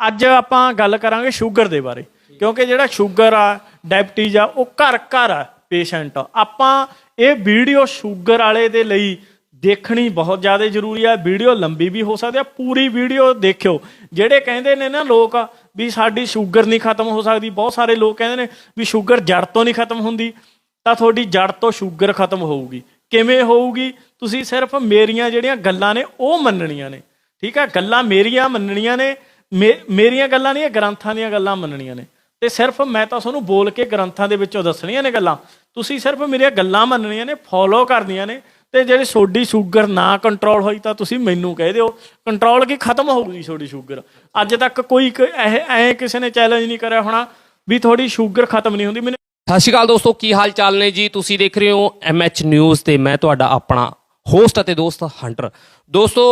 ਅੱਜ ਆਪਾਂ ਗੱਲ ਕਰਾਂਗੇ ਸ਼ੂਗਰ ਦੇ ਬਾਰੇ, ਕਿਉਂਕਿ ਜਿਹੜਾ ਸ਼ੂਗਰ ਆ, ਡਾਇਬਟੀਜ਼ ਆ, ਉਹ ਘਰ ਘਰ ਆ ਪੇਸ਼ੈਂਟ। ਆਪਾਂ ਇਹ ਵੀਡੀਓ ਸ਼ੂਗਰ ਵਾਲੇ ਦੇ ਲਈ ਦੇਖਣੀ ਬਹੁਤ ਜ਼ਿਆਦਾ ਜ਼ਰੂਰੀ ਆ, ਵੀਡੀਓ ਲੰਬੀ ਵੀ ਹੋ ਸਕਦੀ ਆ, ਪੂਰੀ ਵੀਡੀਓ ਦੇਖਿਓ। ਜਿਹੜੇ ਕਹਿੰਦੇ ਨੇ ਨਾ ਲੋਕ ਵੀ ਸਾਡੀ ਸ਼ੂਗਰ ਨਹੀਂ ਖਤਮ ਹੋ ਸਕਦੀ, ਬਹੁਤ ਸਾਰੇ ਲੋਕ ਕਹਿੰਦੇ ਨੇ ਵੀ ਸ਼ੂਗਰ ਜੜ ਤੋਂ ਨਹੀਂ ਖਤਮ ਹੁੰਦੀ, ਤਾਂ ਤੁਹਾਡੀ ਜੜ ਤੋਂ ਸ਼ੂਗਰ ਖਤਮ ਹੋਊਗੀ। ਕਿਵੇਂ ਹੋਊਗੀ? ਤੁਸੀਂ ਸਿਰਫ ਮੇਰੀਆਂ ਜਿਹੜੀਆਂ ਗੱਲਾਂ ਨੇ, ਉਹ ਮੰਨਣੀਆਂ ਨੇ। ਠੀਕ ਹੈ ਗੱਲਾਂ ਮੇਰੀਆਂ ਮੰਨਣੀਆਂ ਨੇ ਮੇਰੀਆਂ ਗੱਲਾਂ ਨਹੀਂ, ਇਹ ਗ੍ਰੰਥਾਂ ਦੀਆਂ ਗੱਲਾਂ ਮੰਨਣੀਆਂ ਨੇ। ਤੇ ਸਿਰਫ ਮੈਂ ਤਾਂ ਤੁਹਾਨੂੰ ਬੋਲ ਕੇ ਗ੍ਰੰਥਾਂ ਦੇ ਵਿੱਚੋਂ ਦੱਸਣੀਆਂ ਨੇ ਗੱਲਾਂ। ਤੁਸੀਂ ਸਿਰਫ ਮੇਰੀਆਂ ਗੱਲਾਂ ਮੰਨਣੀਆਂ ਨੇ ਫੋਲੋ ਕਰਨੀਆਂ ਨੇ, ਤੇ ਜਿਹੜੀ ਸੋਡੀ ਸ਼ੂਗਰ ਨਾ ਕੰਟਰੋਲ ਹੋਈ ਤਾਂ ਤੁਸੀਂ ਮੈਨੂੰ ਕਹਿ ਦਿਓ। ਕੰਟਰੋਲ ਕੀ ਖਤਮ ਹੋ ਗਈ ਸੋਡੀ ਸ਼ੂਗਰ? ਅੱਜ ਤੱਕ ਕੋਈ ਕ- ਇਹ, ਐ ਕਿਸੇ ਨੇ ਚੈਲੰਜ ਨਹੀਂ ਕਰਿਆ ਹੋਣਾ ਵੀ ਤੁਹਾਡੀ ਸ਼ੂਗਰ ਖਤਮ ਨਹੀਂ ਹੁੰਦੀ। ਮੈਨੂੰ ਸਤਿ ਸ਼੍ਰੀ ਅਕਾਲ ਦੋਸਤੋ, ਕੀ ਹਾਲ ਚਾਲ ਨੇ ਜੀ? ਤੁਸੀਂ ਦੇਖ ਰਹੇ ਹੋ ਐਮਐਚ ਨਿਊਜ਼ ਤੇ ਮੈਂ ਤੁਹਾਡਾ ਆਪਣਾ ਹੋਸਟ ਅਤੇ ਦੋਸਤ ਹੰਟਰ। ਦੋਸਤੋ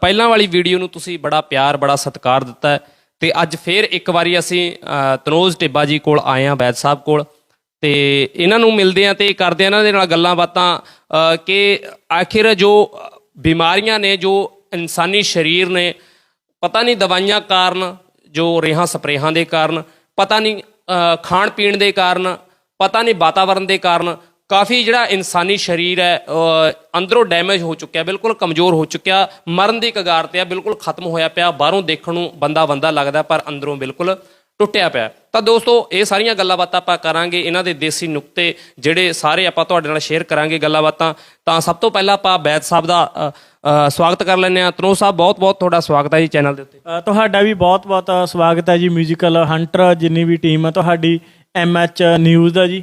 ਪਹਿਲਾਂ ਵਾਲੀ ਵੀਡੀਓ ਨੂੰ ਤੁਸੀਂ ਬੜਾ ਪਿਆਰ, ਬੜਾ ਸਤਿਕਾਰ ਦਿੱਤਾ ਹੈ ਤੇ ਅੱਜ ਫੇਰ ਇੱਕ ਵਾਰੀ ਅਸੀਂ ਤਨੋਜ਼ ਟਿੱਬਾ ਜੀ ਕੋਲ ਆਏ ਹਾਂ, ਵੈਦ ਸਾਹਿਬ ਕੋਲ। ਤੇ ਇਹਨਾਂ ਨੂੰ ਮਿਲਦੇ ਆ ਤੇ ਕਰਦੇ ਆ ਇਹਨਾਂ ਦੇ ਨਾਲ ਗੱਲਾਂ ਬਾਤਾਂ ਕਿ ਆਖਿਰ ਜੋ ਬਿਮਾਰੀਆਂ ਨੇ, ਜੋ ਇਨਸਾਨੀ ਸਰੀਰ ਨੇ, ਪਤਾ ਨਹੀਂ ਦਵਾਈਆਂ ਕਾਰਨ, ਜੋ ਰੇਹਾਂ ਸਪਰੇਹਾਂ ਦੇ ਕਾਰਨ, ਪਤਾ ਨਹੀਂ ਖਾਣ ਪੀਣ ਦੇ ਕਾਰਨ, ਪਤਾ ਨਹੀਂ ਵਾਤਾਵਰਣ ਦੇ ਕਾਰਨ ਕਾਫੀ ਜਿਹੜਾ ਇਨਸਾਨੀ ਸਰੀਰ ਹੈ ਅੰਦਰੋਂ ਡੈਮੇਜ ਹੋ ਚੁੱਕਿਆ, ਬਿਲਕੁਲ ਕਮਜ਼ੋਰ ਹੋ ਚੁੱਕਿਆ, ਮਰਨ ਦੀ ਕਗਾਰ ਤੇ ਆ, ਬਿਲਕੁਲ ਖਤਮ ਹੋਇਆ ਪਿਆ, ਬਾਹਰੋਂ ਦੇਖਣ ਨੂੰ ਬੰਦਾ ਬੰਦਾ ਲੱਗਦਾ, ਪਰ ਅੰਦਰੋਂ ਬਿਲਕੁਲ ਟੁੱਟਿਆ ਪਿਆ। ਤਾਂ ਦੋਸਤੋ, ਇਹ ਸਾਰੀਆਂ ਗੱਲਾਂ ਬਾਤਾਂ ਆਪਾਂ ਕਰਾਂਗੇ, ਇਹਨਾਂ ਦੇ ਦੇਸੀ ਨੁਕਤੇ ਜਿਹੜੇ ਸਾਰੇ ਆਪਾਂ ਤੁਹਾਡੇ ਨਾਲ ਸ਼ੇਅਰ ਕਰਾਂਗੇ ਗੱਲਾਂ ਬਾਤਾਂ ਤਾਂ ਸਭ ਤੋਂ ਪਹਿਲਾਂ ਆਪਾਂ ਬੈਦ ਸਾਹਿਬ ਦਾ ਸਵਾਗਤ ਕਰ ਲੈਂਦੇ ਆ ਤਨੋ ਸਾਹਿਬ ਬਹੁਤ ਬਹੁਤ ਤੁਹਾਡਾ ਸਵਾਗਤ ਹੈ ਜੀ ਚੈਨਲ ਦੇ ਉੱਤੇ। ਤੁਹਾਡਾ ਵੀ ਬਹੁਤ-ਬਹੁਤ ਸਵਾਗਤ ਹੈ ਜੀ ਮਿਊਜ਼ੀਕਲ ਹੰਟਰ ਜਿੰਨੀ ਵੀ ਟੀਮ ਹੈ, ਤੁਹਾਡੀ ਐਮਐਚ ਨਿਊਜ਼ ਦਾ ਜੀ।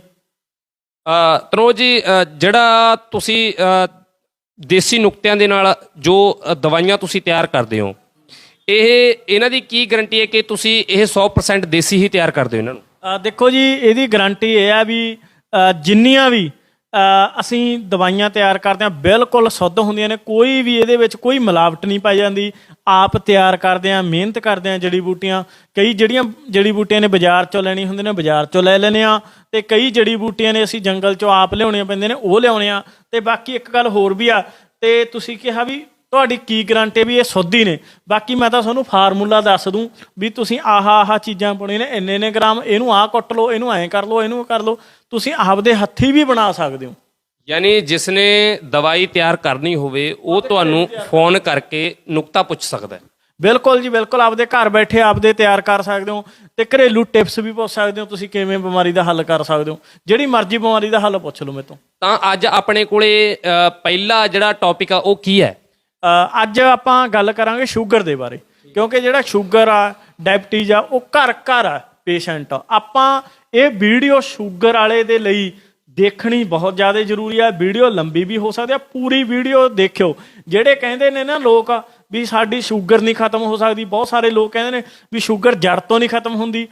ਅ, ਜੀ ਜਿਹੜਾ ਤੁਸੀਂ ਦੇਸੀ ਨੁਕਤਿਆਂ ਦੇ ਨਾਲ ਜੋ ਦਵਾਈਆਂ ਤੁਸੀਂ ਤਿਆਰ ਕਰਦੇ ਹੋ ਇਹ ਇਹਨਾਂ ਦੀ ਕੀ ਗਾਰੰਟੀ ਹੈ ਕਿ ਤੁਸੀਂ ਇਹ 100% ਦੇਸੀ ਹੀ ਤਿਆਰ ਕਰਦੇ ਹੋ ਇਹਨਾਂ ਨੂੰ? ਦੇਖੋ ਜੀ ਇਹਦੀ ਗਾਰੰਟੀ ਇਹ ਆ ਵੀ ਜਿੰਨੀਆਂ ਵੀ ਅਸੀਂ ਦਵਾਈਆਂ ਤਿਆਰ ਕਰਦੇ ਹਾਂ, ਬਿਲਕੁਲ ਸ਼ੁੱਧ ਹੁੰਦੀਆਂ ਨੇ, ਕੋਈ ਵੀ ਇਹਦੇ ਵਿੱਚ ਕੋਈ ਮਿਲਾਵਟ ਨਹੀਂ ਪਾਈ ਜਾਂਦੀ। ਆਪ ਤਿਆਰ ਕਰਦੇ ਹਾਂ, ਮਿਹਨਤ ਕਰਦੇ ਹਾਂ ਜੜੀ ਬੂਟੀਆਂ, ਕਈ ਜਿਹੜੀਆਂ ਜੜੀ ਬੂਟੀਆਂ ਨੇ ਬਾਜ਼ਾਰ ਚੋਂ ਲੈਣੀ ਹੁੰਦੀਆਂ ਨੇ, ਬਾਜ਼ਾਰ ਚੋਂ ਲੈ ਲੈਨੇ ਆ ਤੇ ਕਈ ਜੜੀ ਬੂਟੀਆਂ ਨੇ ਅਸੀਂ ਜੰਗਲ ਚੋਂ ਆਪ ਲਿਆਉਣੀਆਂ ਪੈਂਦੇ ਨੇ, ਉਹ ਲਿਆਉਣੇ ਆ ਤੇ ਬਾਕੀ ਇੱਕ ਗੱਲ ਹੋਰ ਵੀ ਆ, ਤੇ ਤੁਸੀਂ ਕਿਹਾ ਵੀ ਤੁਹਾਡੀ ਕੀ ਗਰੰਟੀ ਵੀ ਇਹ ਸੁੱਧੀ ਨੇ। ਬਾਕੀ ਮੈਂ ਤਾਂ ਤੁਹਾਨੂੰ ਫਾਰਮੂਲਾ ਦੱਸ ਦੂੰ ਵੀ ਤੁਸੀਂ ਆਹਾ ਆਹ ਚੀਜ਼ਾਂ ਪਾਉਣੀਆਂ ਨੇ ਇੰਨੇ ਇੰਨੇ ਗ੍ਰਾਮ, ਇਹਨੂੰ ਆਹ ਕੁੱਟ ਲਓ, ਇਹਨੂੰ ਐਂ ਕਰ ਲਓ, ਇਹਨੂੰ ਕਰ ਲਓ। ਤੁਸੀਂ ਆਪਦੇ ਹੱਥੀ ਵੀ ਬਣਾ ਸਕਦੇ ਹੋ। ਯਾਨੀ ਜਿਸ ਨੇ ਦਵਾਈ ਤਿਆਰ ਕਰਨੀ ਹੋਵੇ ਉਹ ਤੁਹਾਨੂੰ ਫੋਨ ਕਰਕੇ ਨੁਕਤਾ ਪੁੱਛ ਸਕਦਾ ਹੈ। ਬਿਲਕੁਲ ਜੀ ਬਿਲਕੁਲ। ਆਪਦੇ ਘਰ ਬੈਠੇ ਆਪਦੇ ਤਿਆਰ ਕਰ ਸਕਦੇ ਹੋ ਤੇ ਘਰੇਲੂ ਟਿਪਸ ਵੀ ਪੁੱਛ ਸਕਦੇ ਹੋ ਤੁਸੀਂ ਕਿਵੇਂ ਬਿਮਾਰੀ ਦਾ ਹੱਲ ਕਰ ਸਕਦੇ ਹੋ। ਜਿਹੜੀ ਮਰਜ਼ੀ ਬਿਮਾਰੀ ਦਾ ਹੱਲ ਪੁੱਛ ਲਓ ਮੇਰੇ ਤੋਂ ਤਾਂ ਅੱਜ ਆਪਣੇ ਕੋਲੇ ਅ, ਪਹਿਲਾ ਜਿਹੜਾ ਟੌਪਿਕ ਆ ਉਹ ਕੀ ਹੈ? ਅ, ਅੱਜ ਆਪਾਂ ਗੱਲ ਕਰਾਂਗੇ ਸ਼ੂਗਰ ਦੇ ਬਾਰੇ। ਕਿਉਂਕਿ ਜਿਹੜਾ ਸ਼ੂਗਰ ਆ ਡਾਇਬਟੀਜ਼ ਆ ਉਹ ਘਰ ਘਰ ਆ ਪੇਸ਼ੈਂਟ ਆਪਾਂ ਇਹ ਵੀਡੀਓ ਸ਼ੂਗਰ ਵਾਲੇ ਦੇ ਲਈ ਦੇਖਣੀ ਬਹੁਤ ਜ਼ਿਆਦਾ ਜ਼ਰੂਰੀ ਆ। ਵੀਡੀਓ ਲੰਬੀ ਵੀ ਹੋ ਸਕਦੀ ਆ, ਪੂਰੀ ਵੀਡੀਓ ਦੇਖਿਓ। ਜਿਹੜੇ ਕਹਿੰਦੇ ਨੇ ਨਾ ਲੋਕ ਵੀ ਸਾਡੀ ਸ਼ੂਗਰ ਨਹੀਂ ਖਤਮ ਹੋ ਸਕਦੀ, ਬਹੁਤ ਸਾਰੇ ਲੋਕ ਕਹਿੰਦੇ ਨੇ ਵੀ ਸ਼ੂਗਰ ਜੜ ਤੋਂ ਨਹੀਂ ਖਤਮ ਹੁੰਦੀ,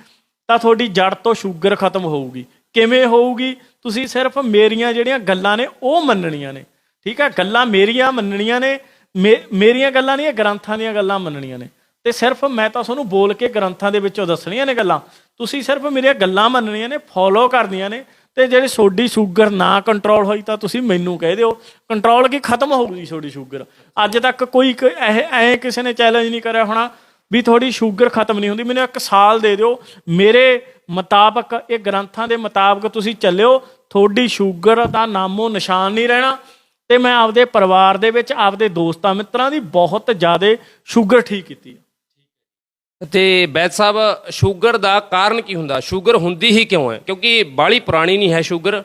ਤਾਂ ਤੁਹਾਡੀ ਜੜ ਤੋਂ ਸ਼ੂਗਰ ਖਤਮ ਹੋਊਗੀ। ਕਿਵੇਂ ਹੋਊਗੀ? ਤੁਸੀਂ ਸਿਰਫ ਮੇਰੀਆਂ ਜਿਹੜੀਆਂ ਗੱਲਾਂ ਨੇ, ਉਹ ਮੰਨਣੀਆਂ ਨੇ। ਠੀਕ ਹੈ ਗੱਲਾਂ ਮੇਰੀਆਂ ਮੰਨਣੀਆਂ ਨੇ, ਮੇ- ਮੇਰੀਆਂ ਗੱਲਾਂ ਨਹੀਂ, ਇਹ ਗ੍ਰੰਥਾਂ ਦੀਆਂ ਗੱਲਾਂ ਮੰਨਣੀਆਂ ਨੇ। ਤੇ ਸਿਰਫ ਮੈਂ ਤਾਂ ਤੁਹਾਨੂੰ ਬੋਲ ਕੇ ਗ੍ਰੰਥਾਂ ਦੇ ਵਿੱਚੋਂ ਦੱਸਣੀਆਂ ਨੇ ਗੱਲਾਂ। ਤੁਸੀਂ ਸਿਰਫ ਮੇਰੀਆਂ ਗੱਲਾਂ ਮੰਨਣੀਆਂ ਨੇ ਫੋਲੋ ਕਰਨੀਆਂ ਨੇ, ਤੇ ਜਿਹੜੀ ਸੋਡੀ ਸ਼ੂਗਰ ਨਾ ਕੰਟਰੋਲ ਹੋਈ ਤਾਂ ਤੁਸੀਂ ਮੈਨੂੰ ਕਹਿ ਦਿਓ। ਕੰਟਰੋਲ ਕੀ ਖਤਮ ਹੋਊਗੀ ਸੋਡੀ ਸ਼ੂਗਰ ਅੱਜ ਤੱਕ ਕੋਈ ਕ- ਇਹ ਐ ਕਿਸੇ ਨੇ ਚੈਲੰਜ ਨਹੀਂ ਕਰਿਆ ਹੋਣਾ ਵੀ ਤੁਹਾਡੀ ਸ਼ੂਗਰ ਖਤਮ ਨਹੀਂ ਹੁੰਦੀ। ਮੈਨੂੰ ਇੱਕ ਸਾਲ ਦੇ ਦਿਓ। ਮੇਰੇ ਮੁਤਾਬਕ, ਇਹ ਗ੍ਰੰਥਾਂ ਦੇ ਮੁਤਾਬਕ ਤੁਸੀਂ ਚੱਲਿਓ। ਤੁਹਾਡੀ ਸ਼ੂਗਰ ਦਾ ਨਾਮੋ ਨਿਸ਼ਾਨ ਨਹੀਂ ਰਹਿਣਾ। ਤੇ ਮੈਂ ਆਪਦੇ ਪਰਿਵਾਰ ਦੇ ਵਿੱਚ, ਆਪਦੇ ਦੋਸਤਾਂ ਮਿੱਤਰਾਂ ਦੀ ਬਹੁਤ ਜ਼ਿਆਦਾ ਸ਼ੂਗਰ ਠੀਕ ਕੀਤੀ। ਤੇ ਬੈਦ ਸਾਹਿਬ, ਸ਼ੂਗਰ ਦਾ ਕਾਰਨ ਕੀ ਹੁੰਦਾ? ਸ਼ੂਗਰ ਹੁੰਦੀ ਹੀ ਕਿਉਂ ਹੈ? ਕਿਉਂਕਿ ਬਾਲੀ ਪੁਰਾਣੀ ਨਹੀਂ ਹੈ ਸ਼ੂਗਰ,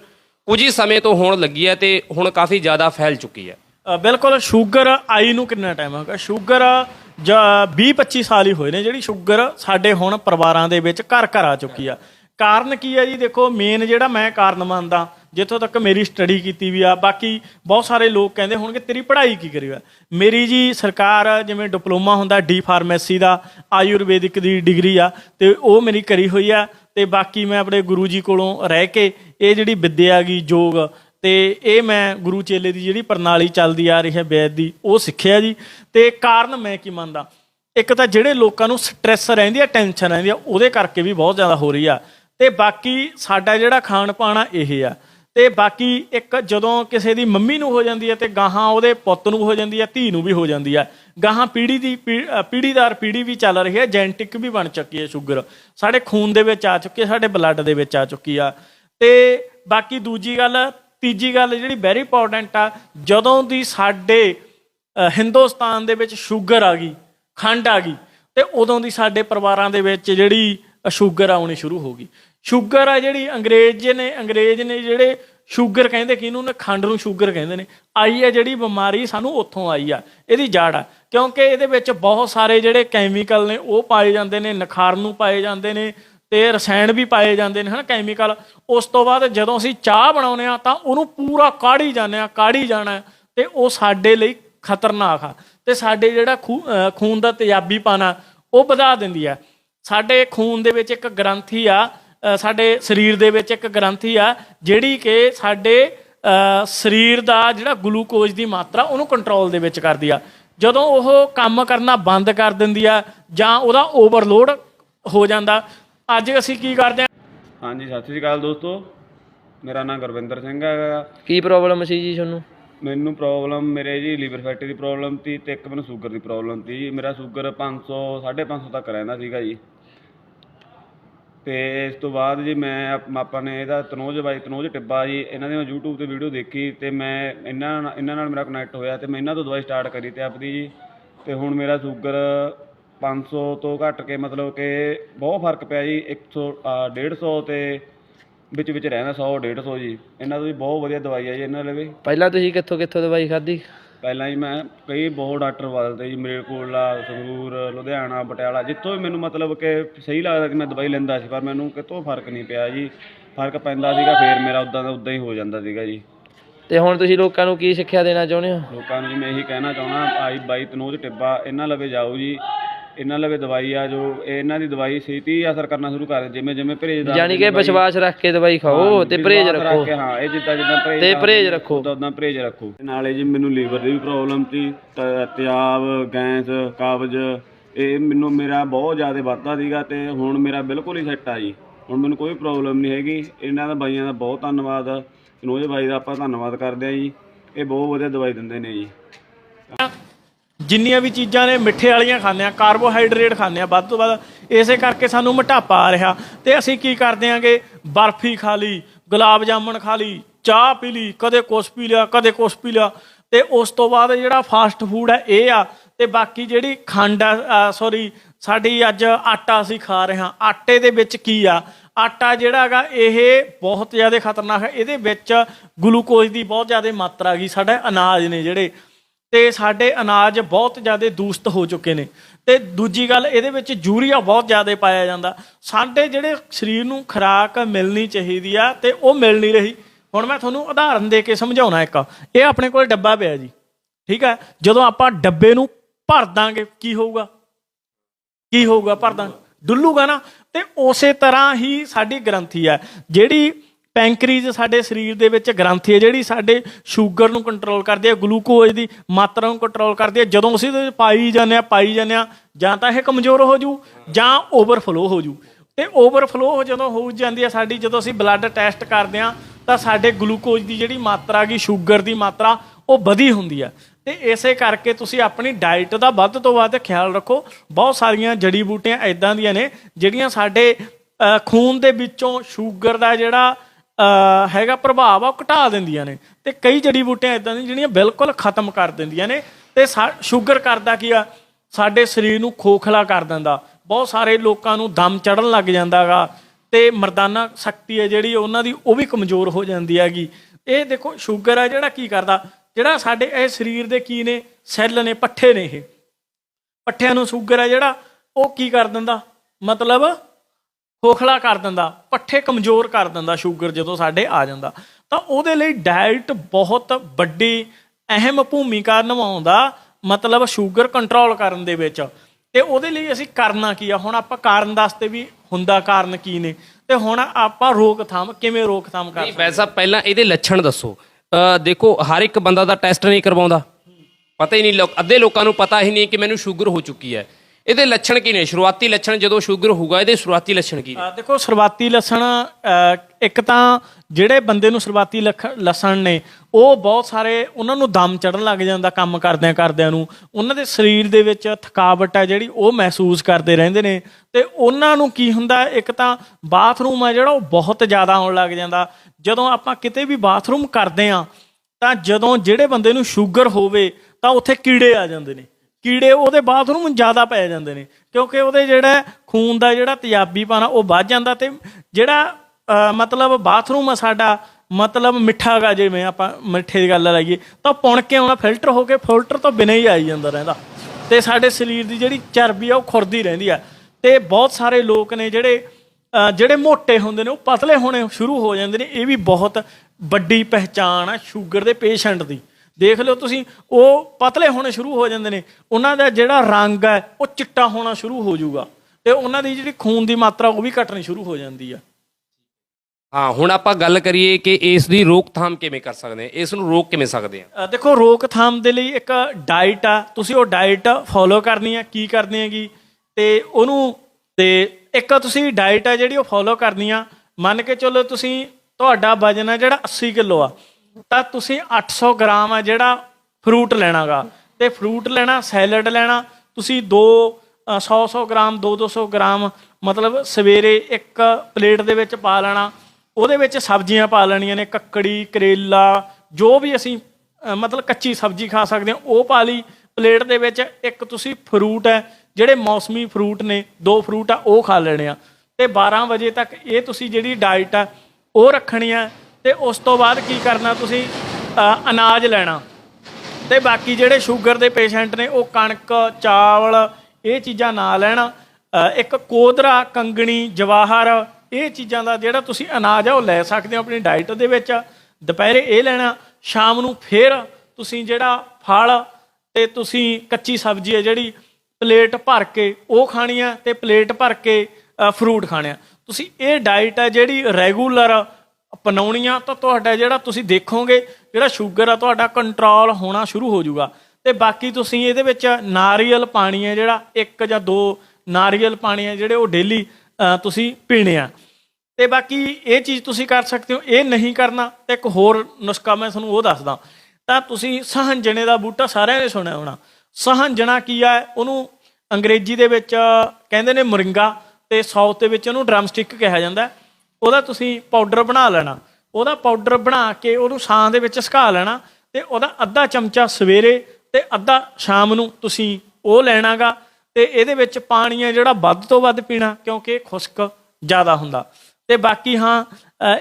ਕੁਝ ਹੀ ਸਮੇਂ ਤੋਂ ਹੋਣ ਲੱਗੀ ਹੈ ਤੇ ਹੁਣ ਕਾਫੀ ਜ਼ਿਆਦਾ ਫੈਲ ਚੁੱਕੀ ਹੈ। ਬਿਲਕੁਲ, ਸ਼ੂਗਰ ਆਈ ਨੂੰ ਕਿੰਨਾ ਟਾਈਮ ਹੋ ਸ਼ੂਗਰ ਜਾਂ 20 25 ਸਾਲ ਹੀ ਹੋਏ ਨੇ ਜਿਹੜੀ ਸ਼ੂਗਰ ਸਾਡੇ ਹੁਣ ਪਰਿਵਾਰਾਂ ਦੇ ਵਿੱਚ ਘਰ ਘਰ ਆ ਚੁੱਕੀ ਆ। ਕਾਰਨ ਕੀ ਹੈ ਜੀ? ਦੇਖੋ ਮੇਨ ਜਿਹੜਾ ਮੈਂ ਕਾਰਨ ਮੰਨਦਾ ਜਿੱਥੋਂ ਤੱਕ ਮੇਰੀ ਸਟੱਡੀ ਕੀਤੀ ਵੀ ਆ, ਬਾਕੀ ਬਹੁਤ ਸਾਰੇ ਲੋਕ ਕਹਿੰਦੇ ਹੋਣਗੇ, ਤੇਰੀ ਪੜ੍ਹਾਈ ਕੀ ਕਰੀ ਆ? ਮੇਰੀ ਜੀ ਸਰਕਾਰ ਜਿਵੇਂ ਡਿਪਲੋਮਾ ਹੁੰਦਾ ਡੀ ਫਾਰਮੇਸੀ ਦਾ, ਆਯੁਰਵੈਦਿਕ ਦੀ ਡਿਗਰੀ ਆ, ਤੇ ਉਹ ਮੇਰੀ ਕਰੀ ਹੋਈ ਆ, ਤੇ ਬਾਕੀ ਮੈਂ ਆਪਣੇ ਗੁਰੂ ਜੀ ਕੋਲੋਂ ਰਹਿ ਕੇ ਇਹ ਜਿਹੜੀ ਵਿੱਦਿਆ ਗਈ ਯੋਗ ਤੇ ਇਹ ਮੈਂ ਗੁਰੂ ਚੇਲੇ ਦੀ ਜਿਹੜੀ ਪ੍ਰਣਾਲੀ ਚੱਲਦੀ ਆ ਰਹੀ ਹੈ ਵੈਦ ਦੀ, ਉਹ ਸਿੱਖਿਆ ਜੀ। ਤੇ ਕਾਰਨ ਮੈਂ ਕੀ ਮੰਨਦਾ? ਇੱਕ ਤਾਂ ਜਿਹੜੇ ਲੋਕਾਂ ਨੂੰ ਸਟ੍ਰੈਸ ਰਹਿੰਦੀ ਆ ਟੈਨਸ਼ਨ ਰਹਿੰਦੀ ਆ, ਉਹਦੇ ਕਰਕੇ ਵੀ ਬਹੁਤ ਜ਼ਿਆਦਾ ਹੋ ਰਹੀ ਆ। ਤੇ ਬਾਕੀ ਸਾਡਾ ਜਿਹੜਾ ਖਾਣ ਪਾਣ ਆ, ਇਹ ਆ। ਤੇ ਬਾਕੀ ਇੱਕ ਜਦੋਂ ਕਿਸੇ ਦੀ ਮੰਮੀ ਨੂੰ ਹੋ ਜਾਂਦੀ ਹੈ ਤੇ ਗਾਹਾਂ ਉਹਦੇ ਪੁੱਤ ਨੂੰ ਹੋ ਜਾਂਦੀ ਹੈ ਧੀ ਨੂੰ ਵੀ ਹੋ ਜਾਂਦੀ ਹੈ। ਗਾਹਾਂ ਪੀੜੀ ਦੀ ਪੀ- ਅ, ਪੀੜੀਦਾਰ ਪੀੜੀ ਵੀ ਚੱਲ ਰਹੀ ਹੈ ਜੈਨਟਿਕ ਵੀ ਬਣ ਚੁੱਕੀ ਹੈ ਸ਼ੂਗਰ। ਸਾਡੇ ਖੂਨ ਦੇ ਵਿੱਚ ਆ ਚੁੱਕੀ ਹੈ ਸਾਡੇ ਬਲੱਡ ਦੇ ਵਿੱਚ ਆ ਚੁੱਕੀ ਆ। ਤੇ ਬਾਕੀ ਦੂਜੀ ਗੱਲ ਤੀਜੀ ਗੱਲ ਜਿਹੜੀ ਵੈਰੀ ਇੰਪੋਰਟੈਂਟ ਆ ਜਦੋਂ ਦੀ ਸਾਡੇ ਹਿੰਦੁਸਤਾਨ ਦੇ ਵਿੱਚ ਸ਼ੂਗਰ ਆ ਗਈ ਖੰਡ ਆ ਗਈ ਤੇ ਉਦੋਂ ਦੀ ਸਾਡੇ ਪਰਿਵਾਰਾਂ ਦੇ ਵਿੱਚ ਜਿਹੜੀ ਸ਼ੂਗਰ ਆਉਣੀ ਸ਼ੁਰੂ ਹੋ ਗਈ। ਸ਼ੂਗਰ ਆ ਜਿਹੜੀ ਅੰਗਰੇਜ਼ ਨੇ ਅੰਗਰੇਜ਼ ਨੇ ਜਿਹੜੇ ਸ਼ੂਗਰ ਕਹਿੰਦੇ ਕਿ ਇਹਨੂੰ ਖੰਡ ਨੂੰ ਸ਼ੂਗਰ ਕਹਿੰਦੇ ਨੇ। ਆਈ ਹੈ ਜਿਹੜੀ ਬਿਮਾਰੀ ਸਾਨੂੰ ਉੱਥੋਂ ਆਈ ਆ, ਇਹਦੀ ਜੜ ਆ। ਕਿਉਂਕਿ ਇਹਦੇ ਵਿੱਚ ਬਹੁਤ ਸਾਰੇ ਜਿਹੜੇ ਕੈਮੀਕਲ ਨੇ, ਉਹ ਪਾਏ ਜਾਂਦੇ ਨੇ ਨਖਾਰ ਨੂੰ ਪਾਏ ਜਾਂਦੇ ਨੇ ਤੇ ਰਸਾਇਣ ਵੀ ਪਾਏ ਜਾਂਦੇ ਨੇ, ਹਨਾ ਕੈਮੀਕਲ ਉਸ ਤੋਂ ਬਾਅਦ ਜਦੋਂ ਅਸੀਂ ਚਾਹ ਬਣਾਉਨੇ ਆ ਤਾਂ ਉਹਨੂੰ ਪੂਰਾ ਕਾੜੀ ਜਾਂਦੇ ਆ ਕਾੜੀ ਜਾਣਾ ਤੇ ਉਹ ਸਾਡੇ ਲਈ ਖਤਰਨਾਕ ਆ। ਤੇ ਸਾਡੇ ਜਿਹੜਾ ਖੂ- ਖੂਨ ਦਾ ਤੇਜ਼ਾਬੀ ਪਾਣਾ, ਉਹ ਵਧਾ ਦਿੰਦੀ ਆ। ਸਾਡੇ ਖੂਨ ਦੇ ਵਿੱਚ ਇੱਕ ਗ੍ਰੰਥੀ ਆ ਸਾਡੇ ਸਰੀਰ ਦੇ ਵਿੱਚ ਇੱਕ ਗ੍ਰੰਥੀ ਆ ਜਿਹੜੀ ਕਿ ਸਾਡੇ ਸਰੀਰ ਦਾ ਜਿਹੜਾ ਗਲੂਕੋਜ਼ ਦੀ ਮਾਤਰਾ ਉਹਨੂੰ ਕੰਟਰੋਲ ਦੇ ਵਿੱਚ ਕਰਦੀ ਆ। ਜਦੋਂ ਉਹ ਕੰਮ ਕਰਨਾ ਬੰਦ ਕਰ ਦਿੰਦੀ ਆ ਜਾਂ ਉਹਦਾ ਓਵਰਲੋਡ ਹੋ ਜਾਂਦਾ ਅੱਜ ਅਸੀਂ ਕੀ ਕਰਦੇ ਆ? ਹਾਂਜੀ ਸਤਿ ਸ੍ਰੀ ਅਕਾਲ ਦੋਸਤੋ। ਮੇਰਾ ਨਾਮ ਗੁਰਵਿੰਦਰ ਸਿੰਘ ਹੈਗਾ ਕੀ ਪ੍ਰੋਬਲਮ ਸੀ ਜੀ ਤੁਹਾਨੂੰ? ਮੈਨੂੰ ਪ੍ਰੋਬਲਮ ਮੇਰੇ ਜੀ ਲੀਵਰ ਫੈਟੀ ਦੀ ਪ੍ਰੋਬਲਮ ਸੀ ਤੇ ਇੱਕ ਮੈਨੂੰ ਸ਼ੂਗਰ ਦੀ ਪ੍ਰੋਬਲਮ ਸੀ ਜੀ। ਮੇਰਾ ਸ਼ੂਗਰ 500 550 ਤੱਕ ਰਹਿੰਦਾ ਸੀਗਾ ਜੀ। ਤੇ ਇਸ ਤੋਂ ਬਾਅਦ ਜੀ ਮੈਂ ਆਪ- ਆਪਾਂ ਨੇ ਇਹਦਾ ਤਨੋਜ ਬਾਈ ਤਨੋਜ ਟਿੱਬਾ ਜੀ ਇਹਨਾਂ ਦੀ ਮੈਂ YouTube ਤੇ ਵੀਡੀਓ ਦੇਖੀ ਤੇ ਮੈਂ ਇਹਨਾਂ ਨਾਲ- ਇਹਨਾਂ ਨਾਲ ਮੇਰਾ ਕਨੈਕਟ ਹੋਇਆ ਤੇ ਮੈਂ ਇਹਨਾਂ ਤੋਂ ਦਵਾਈ ਸਟਾਰਟ ਕਰੀ ਤੇ ਆਪਦੀ ਜੀ। ਤੇ ਹੁਣ ਮੇਰਾ ਸ਼ੂਗਰ 500 ਤੋਂ ਘੱਟ ਕੇ ਮਤਲਬ ਕਿ ਬਹੁਤ ਫ਼ਰਕ ਪਿਆ ਜੀ 100 ਅ, 150 ਤੇ ਵਿੱਚ ਵਿੱਚ ਰਹਿੰਦਾ 100 150 ਜੀ। ਇਹਨਾਂ ਤੋਂ ਵੀ ਬਹੁਤ ਵਧੀਆ ਦਵਾਈ ਹੈ ਜੀ ਇਹਨਾਂ ਲਈ ਵੀ। ਪਹਿਲਾਂ ਤੁਸੀਂ ਕਿੱਥੋਂ ਕਿੱਥੋਂ ਦਵਾਈ ਖਾਧੀ? ਪਹਿਲਾਂ ਹੀ ਮੈਂ ਕਈ ਬਹੁਤ ਡਾਕਟਰ ਬਦਲਦੇ ਜੀ ਮਰੇਕੋਲਾ ਸੰਗਰੂਰ ਲੁਧਿਆਣਾ ਪਟਿਆਲਾ ਜਿੱਥੋਂ ਵੀ ਮੈਨੂੰ ਮਤਲਬ ਕਿ ਸਹੀ ਲੱਗਦਾ ਕਿ ਮੈਂ ਦਵਾਈ ਲੈਂਦਾ ਸੀ ਪਰ ਮੈਨੂੰ ਕਿਤੋਂ ਫ਼ਰਕ ਨਹੀਂ ਪਿਆ ਜੀ। ਫ਼ਰਕ ਪੈਂਦਾ ਸੀਗਾ ਫੇਰ ਮੇਰਾ ਉਦਾਂ ਦਾ ਉਦਾਂ ਹੀ ਹੋ ਜਾਂਦਾ ਸੀਗਾ ਜੀ। ਤੇ ਹੁਣ ਤੁਸੀਂ ਲੋਕਾਂ ਨੂੰ ਕੀ ਸਿੱਖਿਆ ਦੇਣਾ ਚਾਹੁੰਦੇ ਹੋ? ਲੋਕਾਂ ਨੂੰ ਜੀ ਮੈਂ ਇਹੀ ਕਹਿਣਾ ਚਾਹੁੰਦਾ ਆਈ ਬਾਈ ਤਨੋਜ ਟਿੱਬਾ ਇਹਨਾਂ ਲਵੇ ਜਾਓ ਜੀ। ਇਹਨਾਂ ਲਵੇ ਦਵਾਈ ਆ ਜੋ ਇਹਨਾਂ ਦੀ ਦਵਾਈ ਛੇਤੀ ਅਸਰ ਕਰਨਾ ਸ਼ੁਰੂ ਕਰ ਜਿਵੇਂ ਜਿਵੇਂ ਪਰਹੇਜ਼ ਦਾ ਯਾਨੀ ਕਿ ਵਿਸ਼ਵਾਸ ਰੱਖ ਕੇ ਦਵਾਈ ਖਾਓ ਤੇ ਪਰਹੇਜ਼ ਰੱਖੋ ਹਾਂ ਇਹ ਜਿੱਦਾਂ ਜਿੱਦਾਂ ਪਰਹੇਜ਼ ਤੇ ਪਰਹੇਜ਼ ਰੱਖੋ। ਉਦਾਂ ਉਦਾਂ ਪਰਹੇਜ਼ ਰੱਖੋ। ਤੇ ਨਾਲੇ ਜੀ ਮੈਨੂੰ ਲੀਵਰ ਦੀ ਵੀ ਪ੍ਰੋਬਲਮ ਸੀ ਤ- ਤਿਆਬ ਗੈਸ ਕਬਜ਼ ਇਹ ਮੈਨੂੰ ਮੇਰਾ ਬਹੁਤ ਜ਼ਿਆਦਾ ਵੱਧਦਾ ਸੀਗਾ ਤੇ ਹੁਣ ਮੇਰਾ ਬਿਲਕੁਲ ਹੀ ਸੈੱਟ ਆ ਜੀ। ਹੁਣ ਮੈਨੂੰ ਕੋਈ ਪ੍ਰੋਬਲਮ ਨਹੀਂ ਹੈਗੀ ਇਹਨਾਂ ਦਾ ਬਾਈਆਂ ਦਾ ਬਹੁਤ ਧੰਨਵਾਦ ਸਨੋਜ ਬਾਈ ਦਾ ਆਪਾਂ ਧੰਨਵਾਦ ਕਰਦੇ ਆ ਜੀ ਇਹ ਬਹੁਤ ਵਧੀਆ ਦਵਾਈ ਦਿੰਦੇ ਨੇ ਜੀ। ਜਿੰਨੀਆਂ ਵੀ ਚੀਜ਼ਾਂ ਨੇ ਮਿੱਠੇ ਵਾਲੀਆਂ ਖਾਂਦੇ ਆ ਕਾਰਬੋਹਾਈਡਰੇਟ ਖਾਂਦੇ ਆ, ਵੱਧ ਤੋਂ ਵੱਧ ਇਸੇ ਕਰਕੇ ਸਾਨੂੰ ਮੋਟਾਪਾ ਆ ਰਿਹਾ। ਤੇ ਅਸੀਂ ਕੀ ਕਰਦੇ ਆਂਗੇ? ਬਰਫੀ ਖਾ ਲਈ, ਗੁਲਾਬ ਜਾਮਣ ਖਾ ਲਈ, ਚਾਹ ਪੀ ਲਈ, ਕਦੇ ਕੁਛ ਪੀ ਲਿਆ, ਕਦੇ ਕੁਛ ਪੀ ਲਿਆ। ਤੇ ਉਸ ਤੋਂ ਬਾਅਦ ਜਿਹੜਾ ਫਾਸਟ ਫੂਡ ਹੈ ਇਹ ਆ। ਤੇ ਬਾਕੀ ਜਿਹੜੀ ਖੰਡ ਆ ਸੌਰੀ ਸਾਡੀ ਅੱਜ ਆਟਾ ਅਸੀਂ ਖਾ ਰਹੇ ਹਾਂ। ਆਟੇ ਦੇ ਵਿੱਚ ਕੀ ਆ? ਆਟਾ ਜਿਹੜਾ ਹੈਗਾ, ਇਹ ਬਹੁਤ ਜ਼ਿਆਦਾ ਖਤਰਨਾਕ ਹੈ। ਇਹਦੇ ਵਿੱਚ ਗਲੂਕੋਜ਼ ਦੀ ਬਹੁਤ ਜ਼ਿਆਦਾ ਮਾਤਰਾ ਹੈਗੀ, ਸਾਡੇ ਅਨਾਜ ਨੇ ਜਿਹੜੇ ਤੇ ਸਾਡੇ ਅਨਾਜ ਬਹੁਤ ਜ਼ਿਆਦਾ ਦੂਸ਼ਿਤ ਹੋ ਚੁੱਕੇ ਨੇ। ਤੇ ਦੂਜੀ ਗੱਲ, ਇਹਦੇ ਵਿੱਚ ਯੂਰੀਆ ਬਹੁਤ ਜ਼ਿਆਦਾ ਪਾਇਆ ਜਾਂਦਾ। ਸਾਡੇ ਜਿਹੜੇ ਸਰੀਰ ਨੂੰ ਖੁਰਾਕ ਮਿਲਣੀ ਚਾਹੀਦੀ ਆ ਤੇ ਉਹ ਮਿਲ ਨਹੀਂ ਰਹੀ। ਹੁਣ ਮੈਂ ਤੁਹਾਨੂੰ ਉਦਾਹਰਨ ਦੇ ਕੇ ਸਮਝਾਉਣਾ ਇੱਕ। ਇਹ ਆਪਣੇ ਕੋਲ ਡੱਬਾ ਪਿਆ ਜੀ। ਠੀਕ ਹੈ ਜਦੋਂ ਆਪਾਂ ਡੱਬੇ ਨੂੰ ਭਰ ਦਾਂਗੇ, ਕੀ ਹੋਊਗਾ? ਕੀ ਹੋਊਗਾ? ਭਰਦਾ ਡੁੱਲੂਗਾ ਨਾ। ਤੇ ਉਸੇ ਤਰ੍ਹਾਂ ਹੀ ਸਾਡੀ ਗ੍ਰੰਥੀ ਹੈ ਜਿਹੜੀ ਪੈਂਕਰੀਜ਼ ਸਾਡੇ ਸਰੀਰ ਦੇ ਵਿੱਚ ਗ੍ਰੰਥੀ ਹੈ, ਜਿਹੜੀ ਸਾਡੇ ਸ਼ੂਗਰ ਨੂੰ ਕੰਟਰੋਲ ਕਰਦੀ ਹੈ ਗਲੂਕੋਜ਼ ਦੀ ਮਾਤਰਾ ਨੂੰ ਕੰਟਰੋਲ ਕਰਦੀ ਹੈ। ਜਦੋਂ ਅਸੀਂ ਉਹਦੇ ਪਾਈ ਜਾਂਦੇ ਆ ਪਾਈ ਜਾਂਦੇ ਆ ਜਾਂ ਤਾਂ ਇਹ ਕਮਜ਼ੋਰ ਹੋ ਜੂ ਜਾਂ ਓਵਰਫਲੋ ਹੋ ਜੂ ਤੇ ਓਵਰਫਲੋ ਜਦੋਂ ਹੋ ਜਾਂਦੀ ਹੈ ਸਾਡੀ, ਜਦੋਂ ਅਸੀਂ ਬਲੱਡ ਟੈਸਟ ਕਰਦੇ ਆ ਤਾਂ ਸਾਡੇ ਗਲੂਕੋਜ਼ ਦੀ ਜਿਹੜੀ ਮਾਤਰਾ ਗਈ ਸ਼ੂਗਰ ਦੀ ਮਾਤਰਾ, ਉਹ ਵਧੀ ਹੁੰਦੀ ਆ ਤੇ ਇਸੇ ਕਰਕੇ ਤੁਸੀਂ ਆਪਣੀ ਡਾਈਟ ਦਾ ਵੱਧ ਤੋਂ ਵੱਧ ਖਿਆਲ ਰੱਖੋ। ਬਹੁਤ ਸਾਰੀਆਂ ਜੜੀ ਬੂਟੀਆਂ ਐਦਾਂ ਦੀਆਂ ਨੇ, ਜਿਹੜੀਆਂ ਸਾਡੇ ਖੂਨ ਦੇ ਵਿੱਚੋਂ ਸ਼ੂਗਰ ਦਾ ਜਿਹੜਾ ਹੈਗਾ ਪ੍ਰਭਾਵ ਆ, ਉਹ ਘਟਾ ਦਿੰਦੀਆਂ ਨੇ। ਤੇ ਕਈ ਜੜੀ ਬੂਟੀਆਂ ਐਦਾਂ ਦੀਆਂ ਜਿਹੜੀਆਂ ਬਿਲਕੁਲ ਖਤਮ ਕਰ ਦਿੰਦੀਆਂ ਨੇ। ਤੇ ਸਾ- ਸ਼ੂਗਰ ਕਰਦਾ ਕੀ ਆ? ਸਾਡੇ ਸਰੀਰ ਨੂੰ ਖੋਖਲਾ ਕਰ ਦਿੰਦਾ। ਬਹੁਤ ਸਾਰੇ ਲੋਕਾਂ ਨੂੰ ਦਮ ਚੜਨ ਲੱਗ ਜਾਂਦਾਗਾ ਤੇ ਮਰਦਾਨਾ ਸ਼ਕਤੀ ਹੈ ਜਿਹੜੀ, ਉਹਨਾਂ ਦੀ ਉਹ ਵੀ ਕਮਜ਼ੋਰ ਹੋ ਜਾਂਦੀ ਹੈਗੀ। ਇਹ ਦੇਖੋ, ਸ਼ੂਗਰ ਆ ਜਿਹੜਾ ਕੀ ਕਰਦਾ? ਜਿਹੜਾ ਸਾਡੇ, ਇਹ ਸਰੀਰ ਦੇ ਕੀ ਨੇ? ਸੈੱਲ ਨੇ, ਪੱਠੇ ਨੇ ਇਹ। ਪੱਠਿਆਂ ਨੂੰ ਸ਼ੂਗਰ ਹੈ ਜਿਹੜਾ, ਉਹ ਕੀ ਕਰ ਦਿੰਦਾ? ਮਤਲਬ ਖੋਖਲਾ ਕਰ ਦਿੰਦਾ ਪੱਠੇ ਕਮਜ਼ੋਰ ਕਰ ਦਿੰਦਾ ਸ਼ੂਗਰ ਜਦੋਂ ਸਾਡੇ ਆ ਜਾਂਦਾ। ਤਾਂ ਉਹਦੇ ਲਈ ਡਾਈਟ ਬਹੁਤ ਵੱਡੀ ਅਹਿਮ ਭੂਮਿਕਾ ਨਿਭਾਉਂਦਾ ਮਤਲਬ ਸ਼ੂਗਰ ਕੰਟਰੋਲ ਕਰਨ ਦੇ ਵਿੱਚ। ਤੇ ਉਹਦੇ ਲਈ ਅਸੀਂ ਕਰਨਾ ਕੀ ਆ? ਹੁਣ ਆਪਾਂ ਕਾਰਨ ਦੱਸਦੇ ਵੀ ਹੁੰਦਾ ਕਾਰਨ ਕੀ ਨੇ। ਤੇ ਹੁਣ ਆਪਾਂ ਰੋਕਥਾਮ ਕਿਵੇਂ ਰੋਕਥਾਮ ਕਰ ਨਹੀਂ ਵੈਸਾ ਪਹਿਲਾਂ ਇਹਦੇ ਲੱਛਣ ਦੱਸੋ। ਦੇਖੋ ਹਰ ਇੱਕ ਬੰਦਾ ਦਾ ਟੈਸਟ ਨਹੀਂ ਕਰਵਾਉਂਦਾ। ਪਤਾ ਹੀ ਨਹੀਂ ਲੋਕ ਅੱਧੇ ਲੋਕਾਂ ਨੂੰ ਪਤਾ ਹੀ ਨਹੀਂ ਕਿ ਮੈਨੂੰ ਸ਼ੂਗਰ ਹੋ ਚੁੱਕੀ ਹੈ। ਇਹਦੇ ਲੱਛਣ ਕੀ ਨੇ? ਸ਼ੁਰੂਆਤੀ ਲੱਛਣ ਜਦੋਂ ਸ਼ੂਗਰ ਹੋਊਗਾ, ਇਹਦੇ ਸ਼ੁਰੂਆਤੀ ਲੱਛਣ ਕੀ ਨੇ? ਦੇਖੋ, ਸ਼ੁਰੂਆਤੀ ਲੱਛਣ ਇੱਕ ਤਾਂ ਜਿਹੜੇ ਬੰਦੇ ਨੂੰ ਸ਼ੁਰੂਆਤੀ ਲੱਖ- ਲੱਛਣ ਨੇ, ਉਹ ਬਹੁਤ ਸਾਰੇ ਉਹਨਾਂ ਨੂੰ ਦਮ ਚੜਨ ਲੱਗ ਜਾਂਦਾ ਕੰਮ ਕਰਦਿਆਂ ਕਰਦਿਆਂ ਨੂੰ। ਉਹਨਾਂ ਦੇ ਸਰੀਰ ਦੇ ਵਿੱਚ ਥਕਾਵਟ ਹੈ ਜਿਹੜੀ ਉਹ ਮਹਿਸੂਸ ਕਰਦੇ ਰਹਿੰਦੇ ਨੇ। ਤੇ ਉਹਨਾਂ ਨੂੰ ਕੀ ਹੁੰਦਾ, ਇੱਕ ਤਾਂ ਬਾਥਰੂਮ ਹੈ ਜਿਹੜਾ, ਉਹ ਬਹੁਤ ਜ਼ਿਆਦਾ ਆਉਣ ਲੱਗ ਜਾਂਦਾ। ਜਦੋਂ ਆਪਾਂ ਕਿਤੇ ਵੀ ਬਾਥਰੂਮ ਕਰਦੇ ਆ ਤਾਂ ਜਦੋਂ ਜਿਹੜੇ ਬੰਦੇ ਨੂੰ ਸ਼ੂਗਰ ਹੋਵੇ, ਤਾਂ ਉੱਥੇ ਕੀੜੇ ਆ ਜਾਂਦੇ ਨੇ। ਕੀੜੇ ਉਹਦੇ ਬਾਥਰੂਮ ਜ਼ਿਆਦਾ ਪੈ ਜਾਂਦੇ ਨੇ, ਕਿਉਂਕਿ ਉਹਦੇ ਜਿਹੜਾ ਖੂਨ ਦਾ ਜਿਹੜਾ ਤੇਜ਼ਾਬੀਪਨ ਆ ਉਹ ਵੱਧ ਜਾਂਦਾ ਤੇ ਜਿਹੜਾ ਮਤਲਬ ਬਾਥਰੂਮ ਆ ਸਾਡਾ, ਮਤਲਬ ਮਿੱਠਾ ਗਾ ਜਿਵੇਂ ਆਪਾਂ ਮਿੱਠੇ ਦੀ ਗੱਲ ਲਾਈਏ, ਤਾਂ ਪੁਣ ਕੇ ਆਉਣਾ ਫਿਲਟਰ ਹੋ ਕੇ ਫਿਲਟਰ ਤੋਂ ਬਿਨਾਂ ਹੀ ਆਈ ਜਾਂਦਾ ਰਹਿੰਦਾ। ਤੇ ਸਾਡੇ ਸਰੀਰ ਦੀ ਜਿਹੜੀ ਚਰਬੀ ਆ ਉਹ ਖੁਰਦੀ ਰਹਿੰਦੀ ਆ। ਤੇ ਬਹੁਤ ਸਾਰੇ ਲੋਕ ਨੇ ਜਿਹੜੇ ਜਿਹੜੇ ਮੋਟੇ ਹੁੰਦੇ ਨੇ, ਉਹ ਪਤਲੇ ਹੋਣੇ ਸ਼ੁਰੂ ਹੋ ਜਾਂਦੇ ਨੇ, ਇਹ ਵੀ ਬਹੁਤ ਵੱਡੀ ਪਹਿਚਾਣ ਆ ਸ਼ੂਗਰ ਦੇ ਪੇਸ਼ੈਂਟ ਦੀ। ਦੇਖ ਲਿਓ ਤੁਸੀਂ ਉਹ ਪਤਲੇ ਹੋਣੇ ਸ਼ੁਰੂ ਹੋ ਜਾਂਦੇ ਨੇ। ਉਹਨਾਂ ਦਾ ਜਿਹੜਾ ਰੰਗ ਹੈ ਉਹ ਚਿੱਟਾ ਹੋਣਾ ਸ਼ੁਰੂ ਹੋ ਜਾਊਗਾ। ਤੇ ਉਹਨਾਂ ਦੀ ਜਿਹੜੀ ਖੂਨ ਦੀ ਮਾਤਰਾ ਉਹ ਵੀ ਘਟਣੀ ਸ਼ੁਰੂ ਹੋ ਜਾਂਦੀ ਆ। ਹਾਂ ਹੁਣ ਆਪਾਂ ਗੱਲ ਕਰੀਏ ਕਿ ਇਸ ਦੀ ਰੋਕਥਾਮ ਕਿਵੇਂ ਕਰ ਸਕਦੇ ਹਾਂ ਇਸ ਨੂੰ ਰੋਕ ਕਿਵੇਂ ਸਕਦੇ ਹਾਂ ਅ, ਦੇਖੋ ਰੋਕਥਾਮ ਦੇ ਲਈ ਇੱਕ ਡਾਈਟ ਆ। ਤੁਸੀਂ ਉਹ ਡਾਈਟ ਫੋਲੋ ਕਰਨੀ ਆ ਕੀ ਕਰਨੀ ਹੈਗੀ? ਤੇ ਉਹਨੂੰ ਤੇ ਇੱਕ ਤੁਸੀਂ ਡਾਈਟ ਆ ਜਿਹੜੀ ਉਹ ਫੋਲੋ ਕਰਨੀ ਆ। ਮੰਨ ਕੇ ਚੱਲੋ ਤੁਸੀਂ ਤੁਹਾਡਾ ਵਜਨ ਆ ਜਿਹੜਾ 80 ਕਿਲੋ ਆ। ਤਾਂ ਤੁਸੀਂ 800 ਗ੍ਰਾਮ ਆ ਜਿਹੜਾ ਫਰੂਟ ਲੈਣਾਗਾ। ਤੇ ਫਰੂਟ ਲੈਣਾ, ਸੈਲਡ ਲੈਣਾ, ਤੁਸੀਂ 2 100 100 ਗ੍ਰਾਮ 2 200 ਗ੍ਰਾਮ, ਮਤਲਬ ਸਵੇਰੇ ਇੱਕ ਪਲੇਟ ਦੇ ਵਿੱਚ ਪਾ ਲੈਣਾ। ਉਹਦੇ ਵਿੱਚ ਸਬਜ਼ੀਆਂ ਪਾ ਲੈਣੀਆਂ ਨੇ, ਕੱਕੜੀ, ਕਰੇਲਾ, ਜੋ ਵੀ ਅਸੀਂ ਮਤਲਬ ਕੱਚੀ ਸਬਜ਼ੀ ਖਾ ਸਕਦੇ ਹਾਂ, ਉਹ ਪਾ ਲਈ। ਪਲੇਟ ਦੇ ਵਿੱਚ ਇੱਕ ਤੁਸੀਂ ਫਰੂਟ ਹੈ, ਜਿਹੜੇ ਮੌਸਮੀ ਫਰੂਟ ਨੇ, ਦੋ ਫਰੂਟ ਆ, ਉਹ ਖਾ ਲੈਣੇ ਆ। ਤੇ 12 ਵਜੇ ਤੱਕ ਇਹ ਤੁਸੀਂ ਜਿਹੜੀ ਡਾਈਟ ਆ, ਉਹ ਰੱਖਣੀ ਆ। ਤੇ ਉਸ ਤੋਂ ਬਾਅਦ ਕੀ ਕਰਨਾ ਤੁਸੀਂ? ਅਨਾਜ ਲੈਣਾ। ਤੇ ਬਾਕੀ ਜਿਹੜੇ ਸ਼ੂਗਰ ਦੇ ਪੇਸ਼ੈਂਟ ਨੇ, ਉਹ ਕਣਕ, ਚਾਵਲ, ਇਹ ਚੀਜ਼ਾਂ ਨਾ ਲੈਣਾ। ਇੱਕ ਕੋਦਰਾ ਕੰਗਣੀ, ਜਵਾਹਰ, ਇਹ ਚੀਜ਼ਾਂ ਦਾ ਜਿਹੜਾ ਤੁਸੀਂ ਅਨਾਜ ਆ, ਉਹ ਲੈ ਸਕਦੇ ਹੋ ਆਪਣੀ ਡਾਈਟ ਦੇ ਵਿੱਚ। ਦੁਪਹਿਰੇ ਇਹ ਲੈਣਾ, ਸ਼ਾਮ ਨੂੰ ਫਿਰ ਤੁਸੀਂ ਜਿਹੜਾ ਫਲ ਤੇ ਤੁਸੀਂ ਕੱਚੀ ਸਬਜ਼ੀ ਹੈ ਜਿਹੜੀ, ਪਲੇਟ ਭਰ ਕੇ ਉਹ ਖਾਣੀ ਆ ਤੇ ਪਲੇਟ ਭਰ ਕੇ ਫਰੂਟ ਖਾਣੇ ਆ। ਤੁਸੀਂ ਇਹ ਡਾਈਟ ਹੈ ਜਿਹੜੀ ਰੈਗੂਲਰ ਅਪਣਾਉਣੀ ਆ ਤਾਂ ਤੁਹਾਡਾ ਜਿਹੜਾ ਤੁਸੀਂ ਦੇਖੋਗੇ, ਜਿਹੜਾ ਸ਼ੂਗਰ ਆ ਤੁਹਾਡਾ ਕੰਟਰੋਲ ਹੋਣਾ ਸ਼ੁਰੂ ਹੋ ਜਾਊਗਾ। ਤੇ ਬਾਕੀ ਤੁਸੀਂ ਇਹਦੇ ਵਿੱਚ ਨਾਰੀਅਲ ਪਾਣੀ ਹੈ ਜਿਹੜਾ, ਇੱਕ ਜਾਂ ਦੋ ਨਾਰੀਅਲ ਪਾਣੀ ਹੈ ਜਿਹੜੇ ਉਹ ਡੇਲੀ ਤੁਸੀਂ ਪੀਣੇ ਆ। ਤੇ ਬਾਕੀ ਇਹ ਚੀਜ਼ ਤੁਸੀਂ ਕਰ ਸਕਦੇ ਹੋ, ਇਹ ਨਹੀਂ ਕਰਨਾ, ਤੇ ਇੱਕ ਹੋਰ ਨੁਸਖਾ ਮੈਂ ਤੁਹਾਨੂੰ ਉਹ ਦੱਸਦਾ। ਤਾਂ ਤੁਸੀਂ ਸਹੰਜਣੇ ਦਾ ਬੂਟਾ ਸਾਰਿਆਂ ਨੇ ਸੁਣਿਆ ਹੋਣਾ। ਸਹੰਜਣਾ ਕੀ ਆ? ਉਹਨੂੰ ਅੰਗਰੇਜ਼ੀ ਦੇ ਵਿੱਚ ਕਹਿੰਦੇ ਨੇ ਮੋਰਿੰਗਾ, ਤੇ ਸਾਊਥ ਦੇ ਵਿੱਚ ਉਹਨੂੰ ਡਰਮਸਟਿਕ ਕਿਹਾ ਜਾਂਦਾ। ਹੈ। ਉਹਦਾ ਤੁਸੀਂ ਪਾਊਡਰ ਬਣਾ ਲੈਣਾ। ਉਹਦਾ ਪਾਊਡਰ ਬਣਾ ਕੇ ਉਹਨੂੰ ਛਾਂ ਦੇ ਵਿੱਚ ਸੁਕਾ ਲੈਣਾ ਤੇ ਉਹਦਾ ਅੱਧਾ ਚਮਚਾ ਸਵੇਰੇ ਤੇ ਅੱਧਾ ਸ਼ਾਮ ਨੂੰ ਤੁਸੀਂ ਉਹ ਲੈਣਾਗਾ ਤੇ ਇਹਦੇ ਵਿੱਚ ਪਾਣੀ ਹੈ ਜਿਹੜਾ ਵੱਧ ਤੋਂ ਵੱਧ ਪੀਣਾ ਕਿਉਂਕਿ ਖੁਸ਼ਕ ਜ਼ਿਆਦਾ ਹੁੰਦਾ। ਤੇ ਬਾਕੀ ਹਾਂ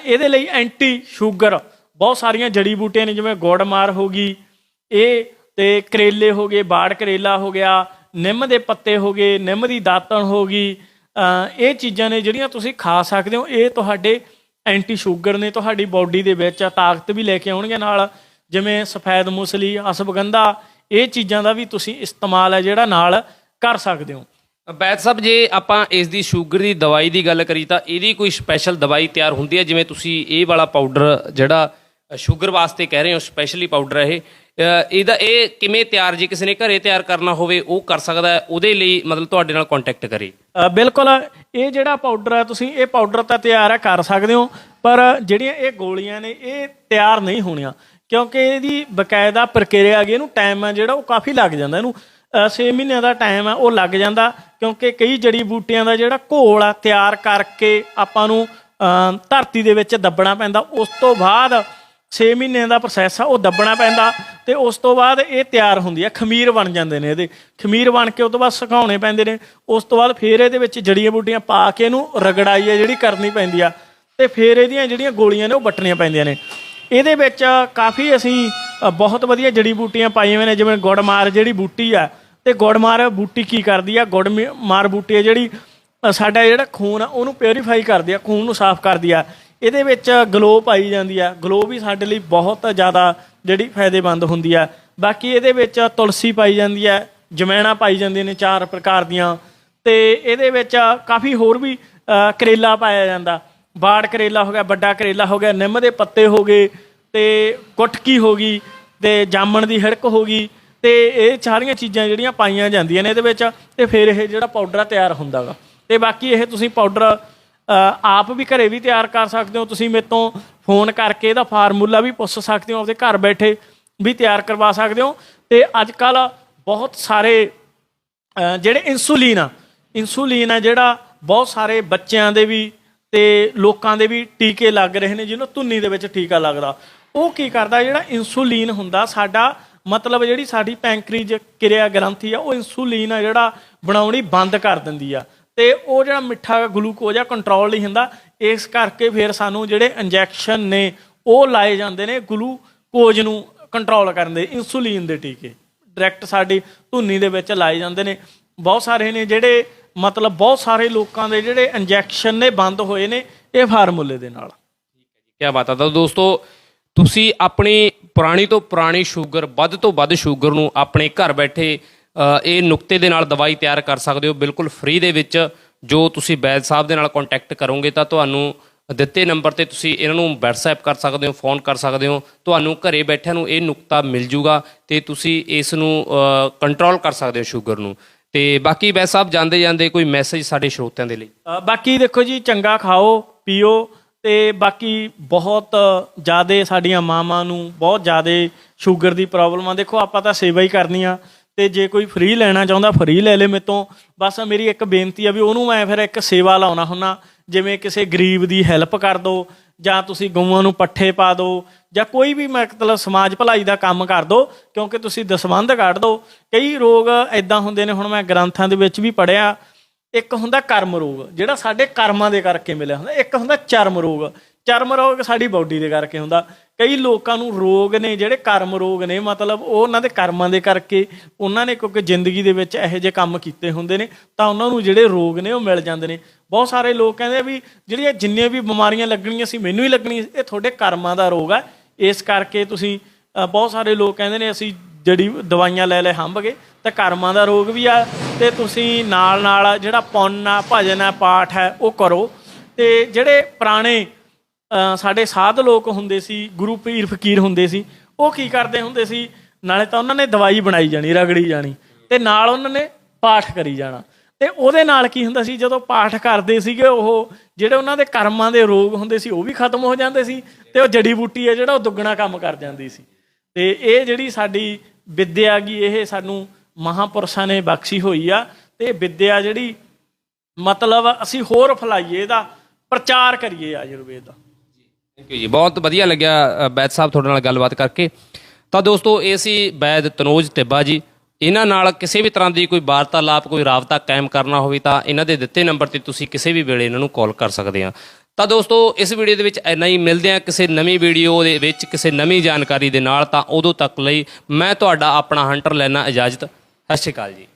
ਇਹਦੇ ਲਈ ਐਂਟੀ ਸ਼ੂਗਰ ਬਹੁਤ ਸਾਰੀਆਂ ਜੜੀ ਬੂਟੀਆਂ ਨੇ ਜਿਵੇਂ ਗੋੜਮਾਰ ਹੋ ਗਈ, ਇਹ ਤੇ ਕਰੇਲੇ ਹੋ ਗਏ, ਬਾੜ ਕਰੇਲਾ ਹੋ ਗਿਆ, ਨਿੰਮ ਦੇ ਪੱਤੇ ਹੋ ਗਏ, ਨਿੰਮ ਦੀ ਦਾਤਣ ਹੋ ਗਈ ਇਹ ਚੀਜ਼ਾਂ ਨੇ ਜਿਹੜੀਆਂ ਤੁਸੀਂ ਖਾ ਸਕਦੇ ਹੋ। ਇਹ ਤੁਹਾਡੇ ਐਂਟੀ ਸ਼ੂਗਰ ਨੇ, ਤੁਹਾਡੀ ਬਾਡੀ ਦੇ ਵਿੱਚ ਤਾਕਤ ਵੀ ਲੈ ਕੇ ਆਉਣਗੇ ਨਾਲ। ਜਿਵੇਂ ਸਫੈਦ ਮੁਸਲੀ, ਅਸਵਗੰਧਾ, ਇਹ ਚੀਜ਼ਾਂ ਦਾ ਵੀ ਤੁਸੀਂ ਇਸਤੇਮਾਲ ਹੈ ਜਿਹੜਾ ਨਾਲ ਕਰ ਸਕਦੇ ਹੋ। ਬੈਦ ਸਾਹਿਬ, ਜੇ ਆਪਾਂ ਇਸ ਦੀ ਸ਼ੂਗਰ ਦੀ ਦਵਾਈ ਦੀ ਗੱਲ ਕਰੀ ਤਾਂ ਇਹਦੀ ਕੋਈ ਸਪੈਸ਼ਲ ਦਵਾਈ ਤਿਆਰ ਹੁੰਦੀ ਹੈ? ਜਿਵੇਂ ਤੁਸੀਂ ਇਹ ਵਾਲਾ ਪਾਊਡਰ ਜਿਹੜਾ ਸ਼ੂਗਰ ਵਾਸਤੇ ਕਹਿ ਰਹੇ ਹੋ ਸਪੈਸ਼ਲੀ ਪਾਊਡਰ ਇਹ। ਇਹਦਾ ਇਹ ਕਿਵੇਂ ਤਿਆਰ, ਜੇ ਕਿਸੇ ਨੇ ਘਰੇ ਤਿਆਰ ਕਰਨਾ ਹੋਵੇ, ਉਹ ਕਰ ਸਕਦਾ ਉਹਦੇ ਲਈ ਮਤਲਬ ਤੁਹਾਡੇ ਨਾਲ ਕੰਟੈਕਟ ਕਰੇ। ਬਿਲਕੁਲ, ਇਹ ਜਿਹੜਾ ਪਾਊਡਰ ਹੈ ਤੁਸੀਂ ਇਹ ਪਾਊਡਰ ਤਾਂ ਤਿਆਰ ਹੈ ਕਰ ਸਕਦੇ ਹੋ, ਪਰ ਜਿਹੜੀਆਂ ਇਹ ਗੋਲੀਆਂ ਨੇ, ਇਹ ਤਿਆਰ ਨਹੀਂ ਹੋਣੀਆਂ, ਕਿਉਂਕਿ ਇਹਦੀ ਬਕਾਇਦਾ ਪ੍ਰਕਿਰਿਆ ਹੈਗੀ, ਇਹਨੂੰ ਟਾਈਮ ਹੈ ਜਿਹੜਾ, ਉਹ ਕਾਫੀ ਲੱਗ ਜਾਂਦਾ। ਇਹਨੂੰ 6 ਮਹੀਨਿਆਂ ਦਾ ਟਾਈਮ ਹੈ ਉਹ ਲੱਗ ਜਾਂਦਾ, ਕਿਉਂਕਿ ਕਈ ਜੜੀ ਬੂਟੀਆਂ ਦਾ ਜਿਹੜਾ ਘੋਲ ਆ, ਤਿਆਰ ਕਰਕੇ ਆਪਾਂ ਨੂੰ ਧਰਤੀ ਦੇ ਵਿੱਚ ਦੱਬਣਾ ਪੈਂਦਾ। ਉਸ ਤੋਂ ਬਾਅਦ 6 ਮਹੀਨਿਆਂ ਦਾ ਪ੍ਰੋਸੈਸ ਆ, ਉਹ ਦੱਬਣਾ ਪੈਂਦਾ ਤੇ ਉਸ ਤੋਂ ਬਾਅਦ ਇਹ ਤਿਆਰ ਹੁੰਦੀ ਆ, ਖਮੀਰ ਬਣ ਜਾਂਦੇ ਨੇ ਇਹਦੇ। ਖਮੀਰ ਬਣ ਕੇ ਉਸ ਤੋਂ ਬਾਅਦ ਸੁਕਾਉਣੇ ਪੈਂਦੇ ਨੇ। ਉਸ ਤੋਂ ਬਾਅਦ ਫੇਰ ਇਹਦੇ ਵਿੱਚ ਜੜੀਆਂ ਬੂਟੀਆਂ ਪਾ ਕੇ ਇਹਨੂੰ ਰਗੜਾਈ ਆ ਜਿਹੜੀ ਕਰਨੀ ਪੈਂਦੀ ਆ। ਤੇ ਫੇਰ ਇਹਦੀਆਂ ਜਿਹੜੀਆਂ ਗੋਲੀਆਂ ਨੇ ਉਹ ਵੱਟਣੀਆਂ ਪੈਂਦੀਆਂ ਨੇ। ਇਹਦੇ ਵਿੱਚ ਕਾਫੀ ਅਸੀਂ ਬਹੁਤ ਵਧੀਆ ਜੜੀ ਬੂਟੀਆਂ ਪਾਈਆਂ ਨੇ, ਜਿਵੇਂ ਗੁੜਮਾਰ ਜਿਹੜੀ ਬੂਟੀ ਆ। ਤੇ ਗੁੜਮਾਰ ਬੂਟੀ ਕੀ ਕਰਦੀ ਆ? ਗੁੜਮਾਰ ਬੂਟੀ ਆ ਜਿਹੜੀ ਸਾਡਾ ਜਿਹੜਾ ਖੂਨ ਆ, ਉਹਨੂੰ ਪਿਓਰੀਫਾਈ ਕਰਦੀ ਆ, ਖੂਨ ਨੂੰ ਸਾਫ਼ ਕਰਦੀ ਆ। ਇਹਦੇ ਵਿੱਚ ਗਲੋ ਪਾਈ ਜਾਂਦੀ ਆ। ਗਲੋ ਵੀ ਸਾਡੇ ਲਈ ਬਹੁਤ ਜ਼ਿਆਦਾ ਜਿਹੜੀ ਫਾਇਦੇਮੰਦ ਹੁੰਦੀ ਆ। ਬਾਕੀ ਇਹਦੇ ਵਿੱਚ ਤੁਲਸੀ ਪਾਈ ਜਾਂਦੀ ਆ, ਜਮੈਣਾ ਪਾਈ ਜਾਂਦੀਆਂ ਨੇ ਚਾਰ ਪ੍ਰਕਾਰ ਦੀਆਂ। ਤੇ ਇਹਦੇ ਵਿੱਚ ਕਾਫੀ ਹੋਰ ਵੀ ਕਰੇਲਾ ਪਾਇਆ ਜਾਂਦਾ। ਬਾੜ ਕਰੇਲਾ ਹੋ ਗਿਆ, ਵੱਡਾ ਕਰੇਲਾ ਹੋ ਗਿਆ, ਨਿੰਮ ਦੇ ਪੱਤੇ ਹੋ ਗਏ, ਤੇ ਕੁਟਕੀ ਹੋ ਗਈ, ਤੇ ਜਾਮਣ ਦੀ ਹਿੜਕ ਹੋ ਗਈ, ਤੇ ਇਹ ਸਾਰੀਆਂ ਚੀਜ਼ਾਂ ਜਿਹੜੀਆਂ ਪਾਈਆਂ ਜਾਂਦੀਆਂ ਨੇ ਇਹਦੇ ਵਿੱਚ, ਤੇ ਫਿਰ ਇਹ ਜਿਹੜਾ ਪਾਊਡਰ ਤਿਆਰ ਹੁੰਦਾਗਾ। ਤੇ ਬਾਕੀ ਇਹ ਤੁਸੀਂ ਪਾਊਡਰ ਆਪ ਵੀ ਘਰੇ ਵੀ ਤਿਆਰ ਕਰ ਸਕਦੇ ਹੋ। ਤੁਸੀਂ ਮੇਰੇ ਤੋਂ ਫੋਨ ਕਰਕੇ ਇਹਦਾ ਫਾਰਮੂਲਾ ਵੀ ਪੁੱਛ ਸਕਦੇ ਹੋ, ਆਪਦੇ ਘਰ ਬੈਠੇ ਵੀ ਤਿਆਰ ਕਰਵਾ ਸਕਦੇ ਹੋ। ਤੇ ਅੱਜ ਕੱਲ ਬਹੁਤ ਸਾਰੇ ਜਿਹੜੇ ਇਨਸੂਲਿਨ ਆ ਇਨਸੂਲਿਨ ਆ ਜਿਹੜਾ ਬਹੁਤ ਸਾਰੇ ਬੱਚਿਆਂ ਦੇ ਵੀ ਤੇ ਲੋਕਾਂ ਦੇ ਵੀ ਟੀਕੇ ਲੱਗ ਰਹੇ ਨੇ, ਜਿਹਨੂੰ ਧੁੰਨੀ ਦੇ ਵਿੱਚ ਟੀਕਾ ਲੱਗਦਾ। ਉਹ ਕੀ ਕਰਦਾ, ਜਿਹੜਾ ਇਨਸੂਲਿਨ ਹੁੰਦਾ, ਸਾਡਾ ਮਤਲਬ ਜਿਹੜੀ ਸਾਡੀ ਪੈਂਕਰੀਜ ਕਿਰਿਆ ਗ੍ਰੰਥੀ ਆ, ਉਹ ਇਨਸੂਲਿਨ ਆ ਜਿਹੜਾ ਬਣਾਉਣੀ ਬੰਦ ਕਰ ਦਿੰਦੀ ਆ। ਤੇ ਉਹ ਜਿਹੜਾ ਮਿੱਠਾ ਗਲੂਕੋਜ਼ ਆ ਕੰਟਰੋਲ ਨਹੀਂ ਹੁੰਦਾ। ਇਸ ਕਰਕੇ ਫਿਰ ਸਾਨੂੰ ਜਿਹੜੇ ਇੰਜੈਕਸ਼ਨ ਨੇ, ਉਹ ਲਾਏ ਜਾਂਦੇ ਨੇ ਗਲੂਕੋਜ਼ ਨੂੰ ਕੰਟਰੋਲ ਕਰਨ ਦੇ ਇਨਸੂਲਿਨ ਦੇ ਟੀਕੇ। ਡਾਇਰੈਕਟ ਸਾਡੀ ਧੁੰਨੀ ਦੇ ਵਿੱਚ ਲਾਏ ਜਾਂਦੇ ਨੇ। ਬਹੁਤ ਸਾਰੇ ਨੇ ਜਿਹੜੇ, ਮਤਲਬ ਬਹੁਤ ਸਾਰੇ ਲੋਕਾਂ ਦੇ ਜਿਹੜੇ ਇੰਜੈਕਸ਼ਨ ਨੇ ਬੰਦ ਹੋਏ ਨੇ, ਇਹ ਫਾਰਮੂਲੇ ਦੇ ਨਾਲ। ਕੀ ਬਾਤ ਆ। ਤਾਂ ਦੋਸਤੋ, ਤੁਸੀਂ ਆਪਣੀ ਪੁਰਾਣੀ ਤੋਂ ਪੁਰਾਣੀ ਸ਼ੂਗਰ, ਵੱਧ ਤੋਂ ਵੱਧ ਸ਼ੂਗਰ ਨੂੰ ਆਪਣੇ ਘਰ ਬੈਠੇ ਇਹ ਨੁਕਤੇ ਦੇ ਨਾਲ ਦਵਾਈ ਤਿਆਰ ਕਰ ਸਕਦੇ ਹੋ, ਬਿਲਕੁਲ ਫ੍ਰੀ ਦੇ ਵਿੱਚ ਜੋ ਤੁਸੀਂ ਬੈਦ ਸਾਹਿਬ ਦੇ ਨਾਲ ਕੰਟੈਕਟ ਕਰੋਗੇ ਤਾਂ ਤੁਹਾਨੂੰ ਦਿੱਤੇ ਨੰਬਰ ਤੇ ਤੁਸੀਂ ਇਹਨਾਂ ਨੂੰ WhatsApp ਕਰ ਸਕਦੇ ਹੋ ਫੋਨ ਕਰ ਸਕਦੇ ਹੋ, ਤੁਹਾਨੂੰ ਘਰੇ ਬੈਠਿਆਂ ਨੂੰ ਇਹ ਨੁਕਤਾ ਮਿਲ ਜੂਗਾ ਤੇ ਤੁਸੀਂ ਇਸ ਨੂੰ ਕੰਟਰੋਲ ਕਰ ਸਕਦੇ ਹੋ ਸ਼ੂਗਰ ਨੂੰ। ਤੇ ਬਾਕੀ ਬੈਦ ਸਾਹਿਬ ਜਾਂਦੇ ਜਾਂਦੇ ਕੋਈ ਮੈਸੇਜ ਸਾਡੇ ਸਰੋਤਿਆਂ ਦੇ ਲਈ। ਬਾਕੀ ਦੇਖੋ ਜੀ, ਚੰਗਾ ਖਾਓ, ਪੀਓ ਤੇ ਬਾਕੀ ਬਹੁਤ ਜ਼ਿਆਦੇ ਸਾਡੀਆਂ ਮਾਵਾਂ ਨੂੰ ਬਹੁਤ ਜ਼ਿਆਦੇ ਸ਼ੂਗਰ ਦੀ ਪ੍ਰੋਬਲਮ ਆ। ਦੇਖੋ, ਆਪਾਂ ਤਾਂ ਸੇਵਾ ਹੀ ਕਰਨੀ ਆ। ਤੇ ਜੇ ਕੋਈ ਫ੍ਰੀ ਲੈਣਾ ਚਾਹੁੰਦਾ ਫ੍ਰੀ ਲੈ ਲੇ ਮੇਰੇ ਤੋਂ ਬਸ ਮੇਰੀ ਇੱਕ ਬੇਨਤੀ ਆ ਵੀ ਉਹਨੂੰ ਮੈਂ ਫਿਰ ਇੱਕ ਸੇਵਾ ਲਾਉਣਾ ਹੁੰਨਾ। ਜਿਵੇਂ ਕਿਸੇ ਗਰੀਬ ਦੀ ਹੈਲਪ ਕਰ ਦੋ, ਜਾਂ ਤੁਸੀਂ ਗਊਆਂ ਨੂੰ ਪੱਠੇ ਪਾ ਦਿਓ ਜਾਂ ਕੋਈ ਵੀ ਮਤਲਬ ਸਮਾਜ ਭਲਾਈ ਦਾ ਕੰਮ ਕਰ ਦਿਓ ਕਿਉਂਕਿ ਤੁਸੀਂ ਦਸਵੰਧ ਕੱਢ ਦਿਓ ਕਈ ਰੋਗ ਐਦਾਂ ਹੁੰਦੇ ਨੇ, ਹੁਣ ਮੈਂ ਗ੍ਰੰਥਾਂ ਦੇ ਵਿੱਚ ਵੀ ਪੜਿਆ ਇੱਕ ਹੁੰਦਾ ਕਰਮ ਰੋਗ, ਜਿਹੜਾ ਸਾਡੇ ਕਰਮਾਂ ਦੇ ਕਰਕੇ ਮਿਲਿਆ ਹੁੰਦਾ। ਇੱਕ ਹੁੰਦਾ ਚਰਮ ਰੋਗ। ਚਰਮ ਰੋਗ ਸਾਡੀ ਬਾਡੀ ਦੇ ਕਰਕੇ ਹੁੰਦਾ। ਕਈ ਲੋਕਾਂ ਨੂੰ ਰੋਗ ਨੇ, ਜਿਹੜੇ ਕਰਮ ਰੋਗ ਨੇ, ਮਤਲਬ ਉਹ ਉਹਨਾਂ ਦੇ ਕਰਮਾਂ ਦੇ ਕਰਕੇ ਉਹਨਾਂ ਨੇ ਕਿਉਂਕਿ ਜ਼ਿੰਦਗੀ ਦੇ ਵਿੱਚ ਇਹੋ ਜਿਹੇ ਕੰਮ ਕੀਤੇ ਹੁੰਦੇ ਨੇ, ਤਾਂ ਉਹਨਾਂ ਨੂੰ ਜਿਹੜੇ ਰੋਗ ਨੇ ਉਹ ਮਿਲ ਜਾਂਦੇ ਨੇ। ਬਹੁਤ ਸਾਰੇ ਲੋਕ ਕਹਿੰਦੇ ਆ ਵੀ ਜਿਹੜੀਆਂ ਜਿੰਨੀਆਂ ਵੀ ਬਿਮਾਰੀਆਂ ਲੱਗਣੀਆਂ ਸੀ, ਮੈਨੂੰ ਹੀ ਲੱਗਣੀਆਂ ਇਹ ਤੁਹਾਡੇ ਕਰਮਾਂ ਦਾ ਰੋਗ ਹੈ ਇਸ ਕਰਕੇ ਤੁਸੀਂ ਬਹੁਤ ਸਾਰੇ ਲੋਕ ਕਹਿੰਦੇ ਨੇ, ਅਸੀਂ ਜਿਹੜੀ ਦਵਾਈਆਂ ਲੈ ਲੈ ਹੰਭ ਗਏ, ਤਾਂ ਕਰਮਾਂ ਦਾ ਰੋਗ ਵੀ ਆ, ਤੇ ਤੁਸੀਂ ਨਾਲ ਨਾਲ ਜਿਹੜਾ ਪੁੰਨ ਆ, ਭਜਨ ਆ, ਪਾਠ ਹੈ, ਉਹ ਕਰੋ। ਤੇ ਜਿਹੜੇ ਪੁਰਾਣੇ ਸਾਡੇ ਸਾਧ ਲੋਕ ਹੁੰਦੇ ਸੀ, ਗੁਰੂ ਪੀਰ ਫਕੀਰ ਹੁੰਦੇ ਸੀ, ਉਹ ਕੀ ਕਰਦੇ ਹੁੰਦੇ ਸੀ, ਨਾਲੇ ਤਾਂ ਉਹਨਾਂ ਨੇ ਦਵਾਈ ਬਣਾਈ ਜਾਣੀ, ਰਗੜੀ ਜਾਣੀ, ਤੇ ਨਾਲ ਉਹਨਾਂ ਨੇ ਪਾਠ ਕਰੀ ਜਾਣਾ। ਤੇ ਉਹਦੇ ਨਾਲ ਕੀ ਹੁੰਦਾ ਸੀ, ਜਦੋਂ ਪਾਠ ਕਰਦੇ ਸੀਗੇ ਉਹ, ਜਿਹੜੇ ਉਹਨਾਂ ਦੇ ਕਰਮਾਂ ਦੇ ਰੋਗ ਹੁੰਦੇ ਸੀ, ਉਹ ਵੀ ਖਤਮ ਹੋ ਜਾਂਦੇ ਸੀ, ਤੇ ਉਹ ਜੜੀ ਬੂਟੀ ਹੈ ਜਿਹੜਾ ਉਹ ਦੁੱਗਣਾ ਕੰਮ ਕਰ ਜਾਂਦੀ ਸੀ। ਤੇ ਇਹ ਜਿਹੜੀ ਸਾਡੀ ਵਿੱਦਿਆ ਗਈ ਇਹ ਸਾਨੂੰ ਮਹਾਪੁਰਸ਼ਾਂ ਨੇ ਬਖਸ਼ੀ ਹੋਈ ਆ, ਤੇ ਇਹ ਵਿੱਦਿਆ ਜਿਹੜੀ ਮਤਲਬ ਅਸੀਂ ਹੋਰ ਫੈਲਾਈਏ ਇਹਦਾ ਪ੍ਰਚਾਰ ਕਰੀਏ ਆਯੁਰਵੇਦ ਦਾ। ਥੈਂਕ ਯੂ ਜੀ। ਬਹੁਤ ਵਧੀਆ ਲੱਗਿਆ ਅ, ਬੈਦ ਸਾਹਿਬ ਤੁਹਾਡੇ ਨਾਲ ਗੱਲਬਾਤ ਕਰਕੇ। ਤਾਂ ਦੋਸਤੋ ਇਹ ਸੀ ਬੈਦ ਤਨੋਜ ਟਿੱਬਾ ਜੀ। ਇਹਨਾਂ ਨਾਲ ਕਿਸੇ ਵੀ ਤਰ੍ਹਾਂ ਦੀ ਕੋਈ ਵਾਰਤਾਲਾਪ ਕੋਈ ਰਾਬਤਾ ਕਾਇਮ ਕਰਨਾ ਹੋਵੇ ਤਾਂ ਇਹਨਾਂ ਦੇ ਦਿੱਤੇ ਨੰਬਰ ਤੇ ਤੁਸੀਂ ਕਿਸੇ ਵੀ ਵੇਲੇ ਇਹਨਾਂ ਨੂੰ ਕਾਲ ਕਰ ਸਕਦੇ ਆ। ਤਾਂ ਦੋਸਤੋ ਇਸ ਵੀਡੀਓ ਦੇ ਵਿੱਚ ਇੰਨਾ ਹੀ। ਮਿਲਦੇ ਆ ਕਿਸੇ ਨਵੀਂ ਵੀਡੀਓ ਦੇ ਵਿੱਚ ਕਿਸੇ ਨਵੀਂ ਜਾਣਕਾਰੀ ਦੇ ਨਾਲ। ਤਾਂ ਉਦੋਂ ਤੱਕ ਲਈ ਮੈਂ ਤੁਹਾਡਾ ਆਪਣਾ ਹੰਟਰ ਲੈਣਾ ਇਜਾਜ਼ਤ। ਸਤਿ ਸ਼੍ਰੀ ਅਕਾਲ ਜੀ।